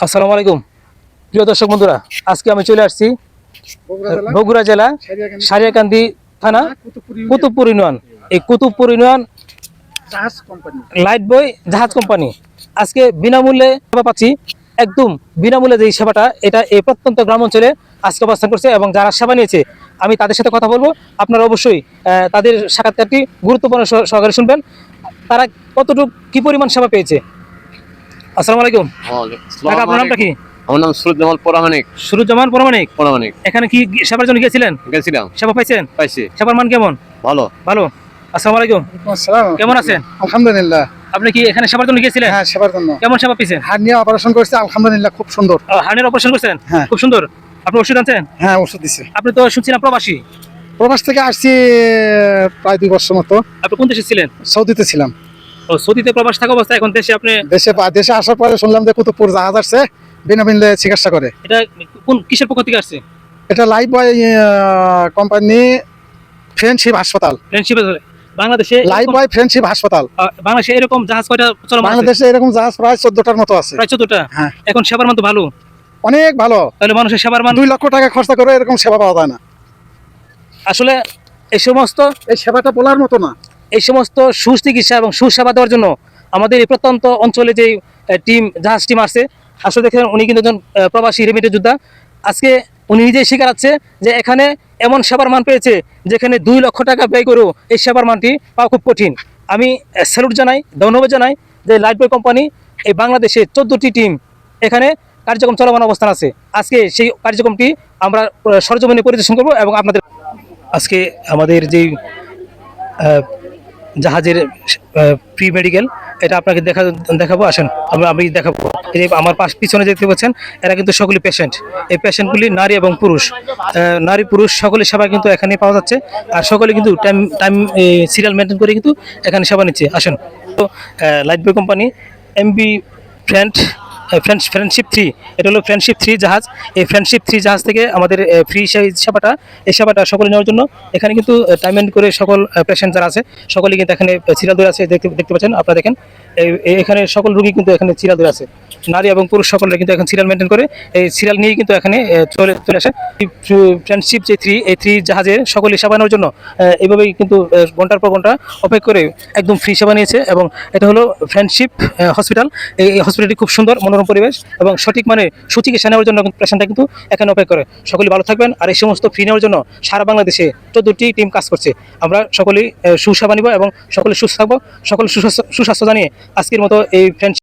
আসসালামু আলাইকুম। প্রিয় দর্শক বন্ধুরা আজকে আমি চলে আসছি বগুড়া জেলা সারিয়াকান্দি। থানা কুতুবপুর ইউনিয়ন। এই কুতুবপুর ইউনিয়ন লাইট বই জাহাজ কোম্পানি। আজকে বিনামূল্যে সেবা পাচ্ছি একদম বিনামূল্যে যে সেবাটা এটা এই প্রত্যন্ত গ্রাম অঞ্চলে আজকে অবস্থান করছে এবং যারা সেবা নিয়েছে আমি তাদের সাথে কথা বলব। আপনারা অবশ্যই তাদের সাক্ষাৎকারটি গুরুত্বপূর্ণ সহ- সহকারে শুনবেন। তারা কতটুকু কি পরিমাণ সেবা পেয়েছে আসসালামু আলাইকুম। কাকা আপনার নামটা কি? আমার নাম পরামানিক। সুরুজ্জামান পরমাণিক পরামানিক। এখানে কি সেবার জন্য গিয়েছিলেন? গেছিলাম। সেবা পাইছেন? পাইছি। সেবার মান কেমন? ভালো। ভালো। আসসালামু আলাইকুম। কেমন আছেন? আলহামদুলিল্লাহ। আপনি কি এখানে সেবার জন্য গিয়েছিলেন? হ্যাঁ সেবার জন্য। কেমন সেবা পেয়েছেন হার্নিয়া অপারেশন করছে আলহামদুলিল্লাহ খুব সুন্দর। হার্নের অপারেশন করছেন হ্যাঁ। খুব সুন্দর। আপনি ওষুধ আনছেন? হ্যাঁ ওষুধ দিছে। আপনি তো শুনছিলাম প্রবাসী। প্রবাস থেকে আসছি প্রায় দুই বছর মতো। আপনি কোন দেশে ছিলেন? সৌদিতে ছিলাম। ও সৌদিতে প্রবাস থাকা অবস্থায় এখন দেশে আপনি দেশে দেশে আসার পরে শুনলাম যে কুতুবপুর জাহাজ আসছে বিনামূল্যে চিকিৎসা করে। এটা কোন কিসের পক্ষ থেকে আসছে? এটা লাইফ বয় কোম্পানি ফ্রেন্ডশিপ হাসপাতাল ফ্রেন্ডশিপে বাংলাদেশে লাইফ বয় ফ্রেন্ডশিপ হাসপাতাল বাংলাদেশে এরকম জাহাজ কয়টা আছে? বাংলাদেশে এরকম জাহাজ প্রায় চোদ্দটার মতো আছে। প্রায় চোদ্দটা? হ্যাঁ। এখন সেবার মান তো ভালো। অনেক ভালো। তাহলে মানুষের সেবার মান দুই লক্ষ টাকা খরচা করে এরকম সেবা পাওয়া যায় না। আসলে এই সমস্ত এই সেবাটা বলার মতো না। এই সমস্ত সুচিকিৎসা এবং সুসেবা দেওয়ার জন্য আমাদের এই প্রত্যন্ত অঞ্চলে যে টিম, জাহাজ টিম আসছে আসলে দেখেন উনি কিন্তু একজন প্রবাসী রেমিটে যোদ্ধা। আজকে উনি নিজেই স্বীকারাচ্ছে যে এখানে এমন সেবার মান পেয়েছে যেখানে দুই লক্ষ টাকা ব্যয় করেও এই সেবার মানটি পাওয়া খুব কঠিন। আমি স্যালুট জানাই, ধন্যবাদ জানাই যে লাইট বয় কোম্পানি এই বাংলাদেশে চোদ্দোটি টিম এখানে কার্যক্রম চলমান অবস্থান আছে। আজকে সেই কার্যক্রমটি আমরা সরজমিনে পরিদর্শন করব এবং আপনাদের আজকে আমাদের যেই জাহাজের প্রি মেডিকেল এটা আপনাকে দেখা, দেখাবো, আসেন, আমরা, আমি দেখাবো। আমার পাশ পিছনে দেখতে পাচ্ছেন, এরা কিন্তু সকলে পেশেন্ট এই পেশেন্টগুলি নারী এবং পুরুষ। নারী, পুরুষ সকলের সেবা কিন্তু এখানে পাওয়া যাচ্ছে। আর সকলে কিন্তু টাইম টাইম সিরিয়াল মেনটেন করে কিন্তু এখানে সেবা নিচ্ছে। আসেন, তো light boy company MB friend friend friendship three এটা হলো ফ্রেন্ডশিপ থ্রি জাহাজ। এই ফ্রেন্ডশিপ থ্রি জাহাজ থেকে আমাদের ফ্রি সেবাটা, এই সেবাটা সকলে নেওয়ার জন্য। এখানে কিন্তু টাইম করে সকল পেশেন্ট যারা আছে। সকলে কিন্তু এখানে সিরিয়াল ধরে আছে, দেখতে দেখতে পাচ্ছেন আপনারা দেখেন। এখানে সকল রুগী কিন্তু এখানে সিরিয়াল ধরে আছে। নারী এবং পুরুষ সকলে কিন্তু এখন সিরিয়াল মেনটেন করে। এই সিরিয়াল নিয়ে কিন্তু এখানে চলে চলে আসে। ফ্রেন্ডশিপ যে থ্রি এই থ্রি জাহাজে সকলে সেবা নেওয়ার জন্য এইভাবেই কিন্তু ঘণ্টার পর ঘণ্টা অপেক্ষা করে একদম ফ্রি সেবা নিয়েছে। এবং এটা হলো ফ্রেন্ডশিপ হসপিটাল এই হসপিটালটি খুব সুন্দর, মনোরম পরিবেশ এবং সঠিক মানে সুচিকিৎসা নেওয়ার জন্য পেশেন্টটা কিন্তু এখানে অপেক্ষা করে। সকলে ভালো থাকবেন আর এই সমস্ত ফ্রি নেওয়ার জন্য সারা বাংলাদেশে চোদ্দটি টিম কাজ করছে। আমরা সকলেই আহ, সুসেবা নিব এবং সকলে সুস্থ থাকব। সকলে সুস্বাস্থ্য জানিয়ে আজকের মতো এই ফ্রেন্ডশিপ